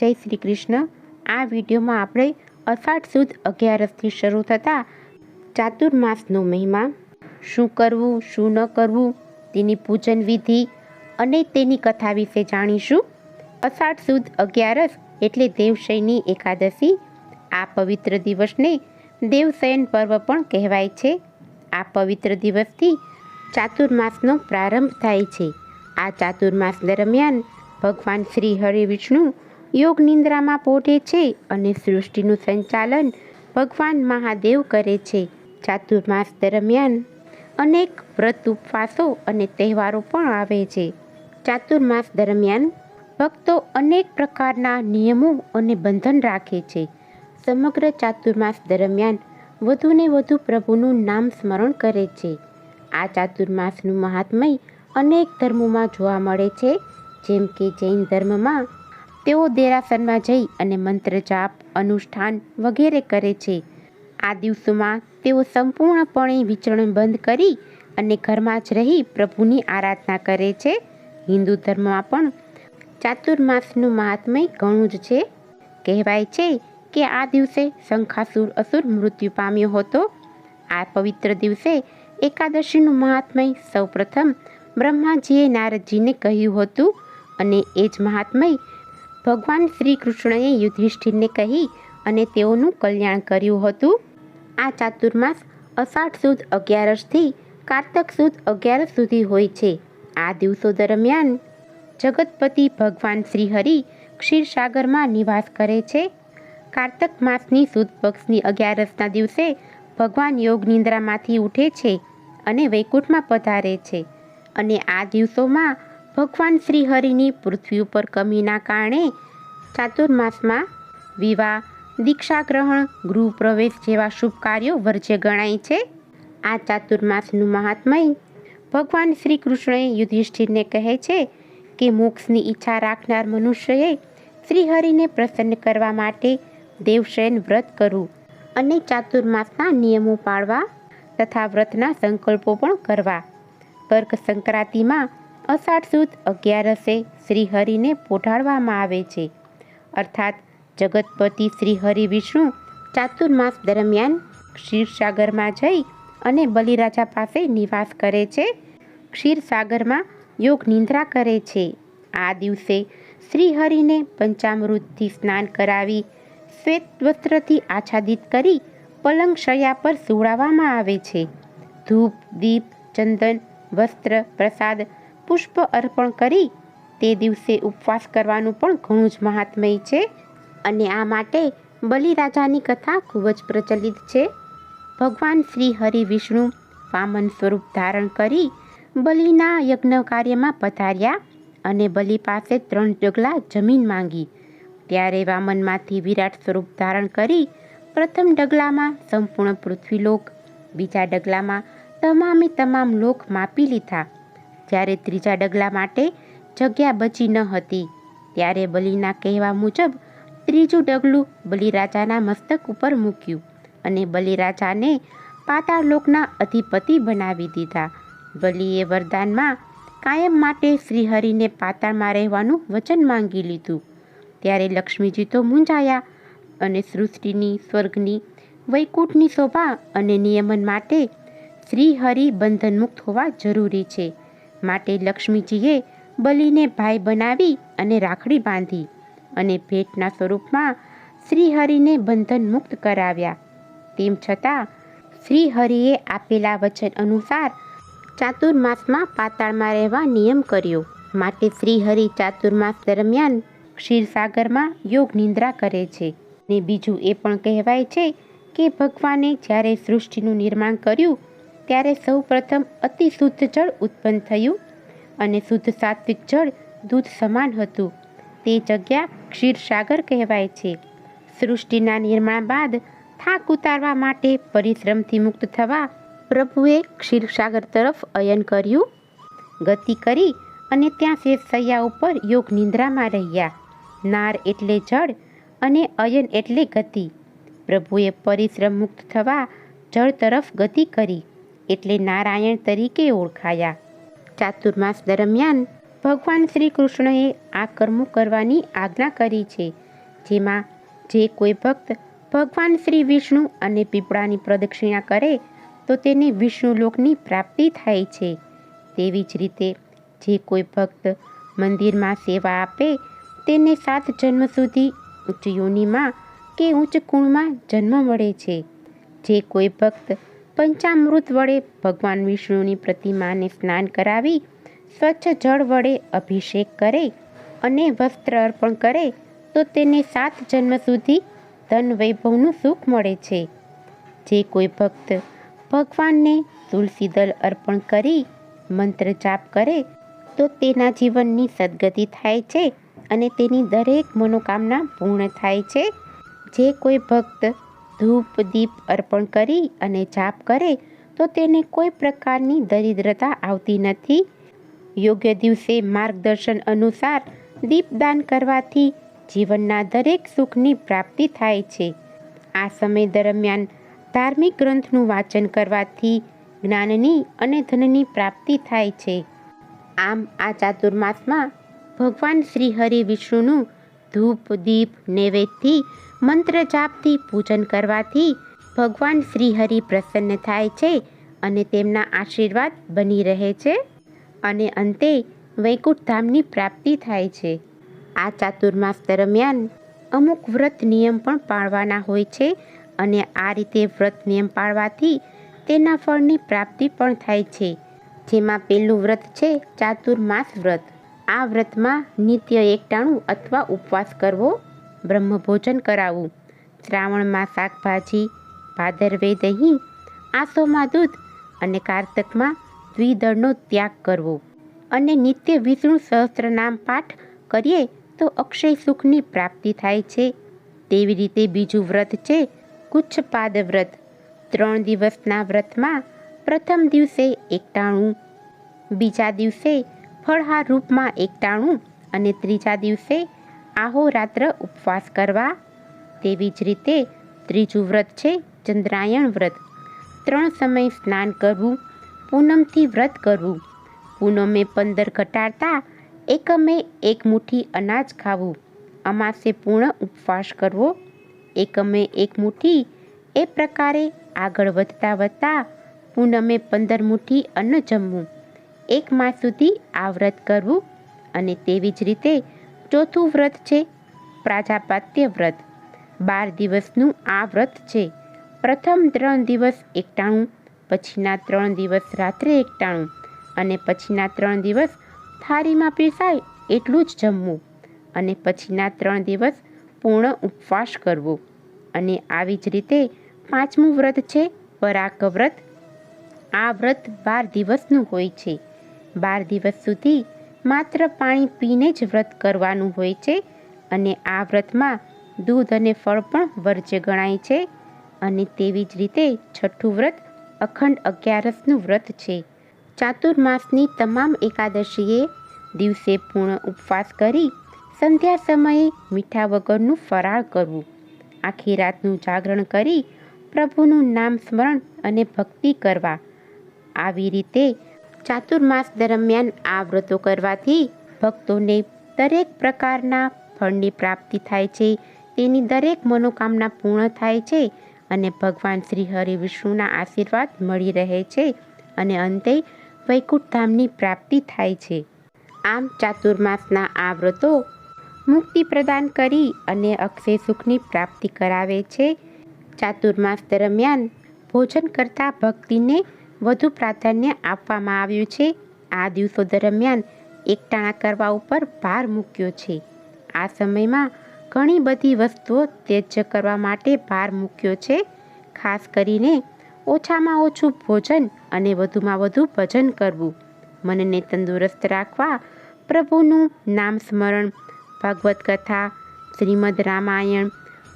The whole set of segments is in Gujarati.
જય શ્રી કૃષ્ણ. આ વિડીયોમાં આપણે અષાઢ સુદ અગિયારસથી શરૂ થતા ચાતુર્માસનો મહિમા, શું કરવું, શું ન કરવું, તેની પૂજન વિધિ અને તેની કથા વિશે જાણીશું. અષાઢ સુદ અગિયારસ એટલે દેવશયની એકાદશી. આ પવિત્ર દિવસને દેવશયન પર્વ પણ કહેવાય છે. આ પવિત્ર દિવસથી ચાતુર્માસનો પ્રારંભ થાય છે. આ ચાતુર્માસ દરમિયાન ભગવાન શ્રી હરિ વિષ્ણુ યોગ નિંદ્રામાં પોઢે છે અને સૃષ્ટિનું સંચાલન ભગવાન મહાદેવ કરે છે. ચાતુર્માસ દરમિયાન અનેક વ્રત ઉપવાસો અને તહેવારો પણ આવે છે. ચાતુર્માસ દરમિયાન ભક્તો અનેક પ્રકારના નિયમો અને બંધન રાખે છે. સમગ્ર ચાતુર્માસ દરમિયાન વધુને વધુ પ્રભુનું નામ સ્મરણ કરે છે. આ ચાતુર્માસનું મહાત્મય અનેક ધર્મોમાં જોવા મળે છે, જેમ કે જૈન ધર્મમાં તેઓ દેરાસરમાં જઈ અને મંત્ર જાપ, અનુષ્ઠાન વગેરે કરે છે. આ દિવસોમાં તેઓ સંપૂર્ણપણે વિચરણ બંધ કરી અને ઘરમાં જ રહી પ્રભુની આરાધના કરે છે. હિન્દુ ધર્મમાં પણ ચાતુર્માસનું મહાત્મય ઘણું જ છે. કહેવાય છે કે આ દિવસે શંખાસુર અસુર મૃત્યુ પામ્યો હતો. આ પવિત્ર દિવસે એકાદશીનું મહાત્મય સૌપ્રથમ બ્રહ્માજીએ નારદજીને કહ્યું હતું અને એ જ મહાત્મય ભગવાન શ્રી કૃષ્ણએ યુધિષ્ઠિરને કહી અને તેઓનું કલ્યાણ કર્યું હતું. આ ચાતુર્માસ અષાઢ સુદ અગિયારસથી કારતક સુદ અગિયારસ સુધી હોય છે. આ દિવસો દરમિયાન જગતપતિ ભગવાન શ્રી હરિ ક્ષીરસાગરમાં નિવાસ કરે છે. કારતક માસની સુદ પક્ષની અગિયારસના દિવસે ભગવાન યોગ નિંદ્રામાંથી ઉઠે છે અને વૈકુંઠમાં પધારે છે. અને આ દિવસોમાં ભગવાન શ્રીહરિની પૃથ્વી ઉપર કમીના કારણે ચાતુર્માસમાં વિવાહ દીક્ષા ગ્રહણ ગૃહ પ્રવેશ જેવા શુભ કાર્યો વર્જ્ય ગણાય છે. આ ચાતુર્માસનું મહાત્મય ભગવાન શ્રી કૃષ્ણએ યુધિષ્ઠિરને કહે છે કે મોક્ષની ઈચ્છા રાખનાર મનુષ્યએ શ્રીહરિને પ્રસન્ન કરવા માટે દેવશયન વ્રત કરવું અને ચાતુર્માસના નિયમો પાળવા તથા વ્રતના સંકલ્પો પણ કરવા. કર્ક સંક્રાંતિમાં અષાઢ સુદ અગિયારસે શ્રીહરિને પોઢાડવામાં આવે છે. અર્થાત, જગતપતિ શ્રીહરિ વિષ્ણુ ચાતુર્માસ દરમિયાન ક્ષીરસાગરમાં જઈ અને બલિરાજા પાસે નિવાસ કરે છે. ક્ષીરસાગરમાં યોગ નિંદ્રા કરે છે. આ દિવસે શ્રીહરિને પંચામૃતથી સ્નાન કરાવી શ્વેત વસ્ત્રથી આચ્છાદિત કરી પલંગ શયા પર સુવડાવવામાં આવે છે. ધૂપ, દીપ, ચંદન, વસ્ત્ર, પ્રસાદ પુષ્પ અર્પણ કરી તે દિવસે ઉપવાસ કરવાનું પણ ઘણું જ મહાત્મય છે અને આ માટે બલિરાજાની કથા ખૂબ જ પ્રચલિત છે. ભગવાન શ્રી હરિ વિષ્ણુ વામન સ્વરૂપ ધારણ કરી બલિના યજ્ઞ કાર્યમાં પધાર્યા અને બલિ પાસે ત્રણ ડગલા જમીન માંગી. ત્યારે વામનમાંથી વિરાટ સ્વરૂપ ધારણ કરી પ્રથમ ડગલામાં સંપૂર્ણ પૃથ્વીલોક, બીજા ડગલામાં તમામે તમામ લોક માપી લીધા. જ્યારે ત્રીજા ડગલા માટે જગ્યા બચી ન હતી, ત્યારે બલિના કહેવા મુજબ ત્રીજું ડગલું બલિરાજાના મસ્તક ઉપર મૂક્યું અને બલિરાજાને પાતાળલોકના અધિપતિ બનાવી દીધા. બલિએ વરદાનમાં કાયમ માટે શ્રીહરિને પાતાળમાં રહેવાનું વચન માંગી લીધું. ત્યારે લક્ષ્મીજી તો મૂંઝાયા અને સૃષ્ટિની, સ્વર્ગની, વૈકુંઠની શોભા અને નિયમન માટે શ્રીહરિ બંધનમુક્ત હોવા જરૂરી છે. માટે લક્ષ્મીજીએ બલિને ભાઈ બનાવી અને રાખડી બાંધી અને ભેટના સ્વરૂપમાં શ્રીહરિને બંધન મુક્ત કરાવ્યા. તેમ છતાં શ્રીહરિએ આપેલા વચન અનુસાર ચાતુર્માસમાં પાતાળમાં રહેવા નિયમ કર્યો. માટે શ્રીહરિ ચાતુર્માસ દરમિયાન ક્ષીરસાગરમાં યોગ નિંદ્રા કરે છે ને બીજું એ પણ કહેવાય છે કે ભગવાને જ્યારે સૃષ્ટિનું નિર્માણ કર્યું ત્યારે સૌ પ્રથમ અતિ શુદ્ધ જળ ઉત્પન્ન થયું અને શુદ્ધ સાત્વિક જળ દૂધ સમાન હતું. તે જગ્યા ક્ષીરસાગર કહેવાય છે. સૃષ્ટિના નિર્માણ બાદ થાક ઉતારવા માટે પરિશ્રમથી મુક્ત થવા પ્રભુએ ક્ષીરસાગર તરફ અયન કર્યું. ગતિ કરી અને ત્યાં શેરસૈયા ઉપર યોગ નિંદ્રામાં રહ્યા. નાર એટલે જળ અને અયન એટલે ગતિ. પ્રભુએ પરિશ્રમ મુક્ત થવા જળ તરફ ગતિ કરી. એટલે નારાયણ તરીકે ઓળખાયા. ચાતુર્માસ દરમિયાન ભગવાન શ્રી કૃષ્ણએ આ કર્મો કરવાની આજ્ઞા કરી છે, જેમાં જે કોઈ ભક્ત ભગવાન શ્રી વિષ્ણુ અને પીપળાની પ્રદક્ષિણા કરે, તો તેને વિષ્ણુલોકની પ્રાપ્તિ થાય છે. તેવી જ રીતે જે કોઈ ભક્ત મંદિરમાં સેવા આપે, તેને સાત જન્મ સુધી ઉચ્ચ યોનિમાં કે ઉચ્ચ કુળમાં જન્મ મળે છે. જે કોઈ ભક્ત પંચામૃત વડે ભગવાન વિષ્ણુની પ્રતિમાને સ્નાન કરાવી, સ્વચ્છ જળ વડે અભિષેક કરે અને વસ્ત્ર અર્પણ કરે, તો તેને સાત જન્મ સુધી ધન વૈભવનું સુખ મળે છે. જે કોઈ ભક્ત ભગવાનને તુલસી દલ અર્પણ કરી, મંત્ર જાપ કરે, તો તેના જીવનની સદગતિ થાય છે અને તેની દરેક મનોકામના પૂર્ણ થાય છે. જે કોઈ ભક્ત ધૂપ દીપ અર્પણ કરી અને જાપ કરે, તો તેને કોઈ પ્રકારની દરિદ્રતા આવતી નથી. યોગ્ય દિવસે માર્ગદર્શન અનુસાર દીપદાન કરવાથી જીવનના દરેક સુખની પ્રાપ્તિ થાય છે. આ સમય દરમિયાન ધાર્મિક ગ્રંથનું વાંચન કરવાથી જ્ઞાનની અને ધનની પ્રાપ્તિ થાય છે. આમ આ ચાતુર્માસમાં ભગવાન શ્રી હરિ વિષ્ણુનું ધૂપ, દીપ નૈવેદ્યથી મંત્ર જાપથી પૂજન કરવાથી ભગવાન શ્રીહરિ પ્રસન્ન થાય છે અને તેમના આશીર્વાદ બની રહે છે અને અંતે વૈકુંઠ ધામની પ્રાપ્તિ થાય છે. આ ચાતુર્માસ દરમિયાન અમુક વ્રત નિયમ પણ પાળવાના હોય છે અને આ રીતે વ્રત નિયમ પાળવાથી તેના ફળની પ્રાપ્તિ પણ થાય છે. જેમાં પહેલું વ્રત છે ચાતુર્માસ વ્રત. આ વ્રતમાં નિત્ય એકટાણું અથવા ઉપવાસ કરવો, બ્રહ્મભોજન કરાવવું, શ્રાવણમાં શાકભાજી ભાદરવે દહીં, આસોમાં દૂધ અને કારતકમાં દ્વિદળનો ત્યાગ કરવો. અને નિત્ય વિષ્ણુ સહસ્ત્રનામ પાઠ કરીએ તો અક્ષય સુખની પ્રાપ્તિ થાય છે. તેવી રીતે બીજું વ્રત છે ગુચ્છપાદ વ્રત. ત્રણ દિવસના વ્રતમાં પ્રથમ દિવસે એકટાણું, બીજા દિવસે ફળહાર રૂપમાં એકટાણું અને ત્રીજા દિવસે આહોરાત્ર ઉપવાસ કરવા. તેવી જ રીતે ત્રીજું વ્રત છે ચંદ્રાયણ વ્રત. ત્રણ સમય સ્નાન કરવું, પૂનમથી વ્રત કરવું. પૂનમે પંદર ઘટાડતા એકમે એક મુઠ્ઠી અનાજ ખાવું. અમાસે પૂર્ણ ઉપવાસ કરવો. એકમે એક મુઠ્ઠી એ પ્રકારે આગળ વધતા વધતા પૂનમે પંદર મુઠ્ઠી અન્ન જમવું. એક માસ સુધી આ વ્રત કરવું અને તેવી જ રીતે ચોથું વ્રત છે પ્રાજાપાત્ય વ્રત. બાર દિવસનું આ વ્રત છે. પ્રથમ ત્રણ દિવસ એકટાણું, પછીના ત્રણ દિવસ રાત્રે એકટાણું અને પછીના ત્રણ દિવસ થાળીમાં પીસાય એટલું જ જમવું અને પછીના ત્રણ દિવસ પૂર્ણ ઉપવાસ કરવો. અને આવી જ રીતે પાંચમું વ્રત છે વરાક વ્રત. આ વ્રત બાર દિવસનું હોય છે. બાર દિવસ સુધી માત્ર પાણી પીને જ વ્રત કરવાનું હોય છે અને આ વ્રતમાં દૂધ અને ફળ પણ વર્જ્ય ગણાય છે અને તેવી જ રીતે છઠ્ઠું વ્રત અખંડ અગિયારસનું વ્રત છે. ચાતુર્માસની તમામ એકાદશીએ દિવસે પૂર્ણ ઉપવાસ કરી સંધ્યા સમયે મીઠા વગરનું ફરાળ કરવું. આખી રાતનું જાગરણ કરી પ્રભુનું નામ સ્મરણ અને ભક્તિ કરવા. આવી રીતે ચાતુર્માસ દરમિયાન આ વ્રતો કરવાથી ભક્તોને દરેક પ્રકારના ફળની પ્રાપ્તિ થાય છે. તેની દરેક મનોકામના પૂર્ણ થાય છે અને ભગવાન શ્રી હરિ વિષ્ણુના આશીર્વાદ મળી રહે છે અને અંતે વૈકુંઠ ધામની પ્રાપ્તિ થાય છે. આમ ચાતુર્માસના આ વ્રતો મુક્તિ પ્રદાન કરી અને અક્ષય સુખની પ્રાપ્તિ કરાવે છે. ચાતુર્માસ દરમિયાન ભોજન કરતાં ભક્તિને વધુ પ્રાધાન્ય આપવામાં આવ્યું છે. આ દિવસો દરમિયાન એકટાણા કરવા ઉપર ભાર મૂક્યો છે. આ સમયમાં ઘણી બધી વસ્તુઓ ત્યજ્ય કરવા માટે ભાર મૂક્યો છે. ખાસ કરીને ઓછામાં ઓછું ભોજન અને વધુમાં વધુ ભજન કરવું. મનને તંદુરસ્ત રાખવા પ્રભુનું નામ સ્મરણ ભાગવત કથા શ્રીમદ રામાયણ,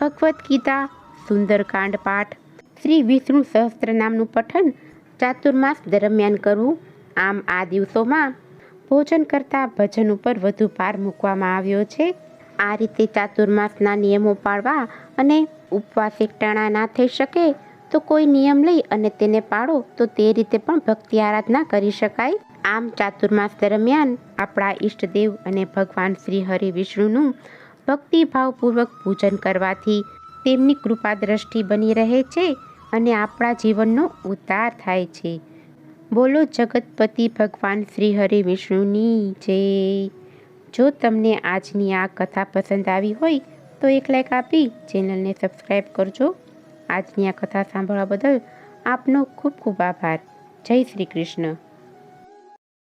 ભગવદ્ ગીતા, સુંદરકાંડ પાઠ, શ્રી વિષ્ણુ સહસ્ત્ર નામનું પઠન ચાતુર્માસ દરમિયાન કરવું. આમ આ દિવસોમાં ભોજન કરતાં ભજન ઉપર વધુ ભાર મૂકવામાં આવ્યો છે. આ રીતે ચાતુર્માસના નિયમો પાળવા અને ઉપવાસ એકટાણા ના થઈ શકે તો કોઈ નિયમ લઈ અને તેને પાળો તો તે રીતે પણ ભક્તિ આરાધના કરી શકાય. આમ ચાતુર્માસ દરમિયાન આપણા ઈષ્ટદેવ અને ભગવાન શ્રી હરિ વિષ્ણુનું ભક્તિભાવપૂર્વક પૂજન કરવાથી તેમની કૃપા દ્રષ્ટિ બની રહે છે. અને આપણા જીવનનો ઉદ્ધાર થાય છે. બોલો જગતપતિ ભગવાન શ્રી હરિ વિષ્ણુની જય. જો તમને આજની આ કથા પસંદ આવી હોય, તો એક લાઈક આપી ચેનલને સબસ્ક્રાઈબ કરજો. આજની આ કથા સાંભળવા બદલ આપનો ખૂબ ખૂબ આભાર. જય શ્રી કૃષ્ણ.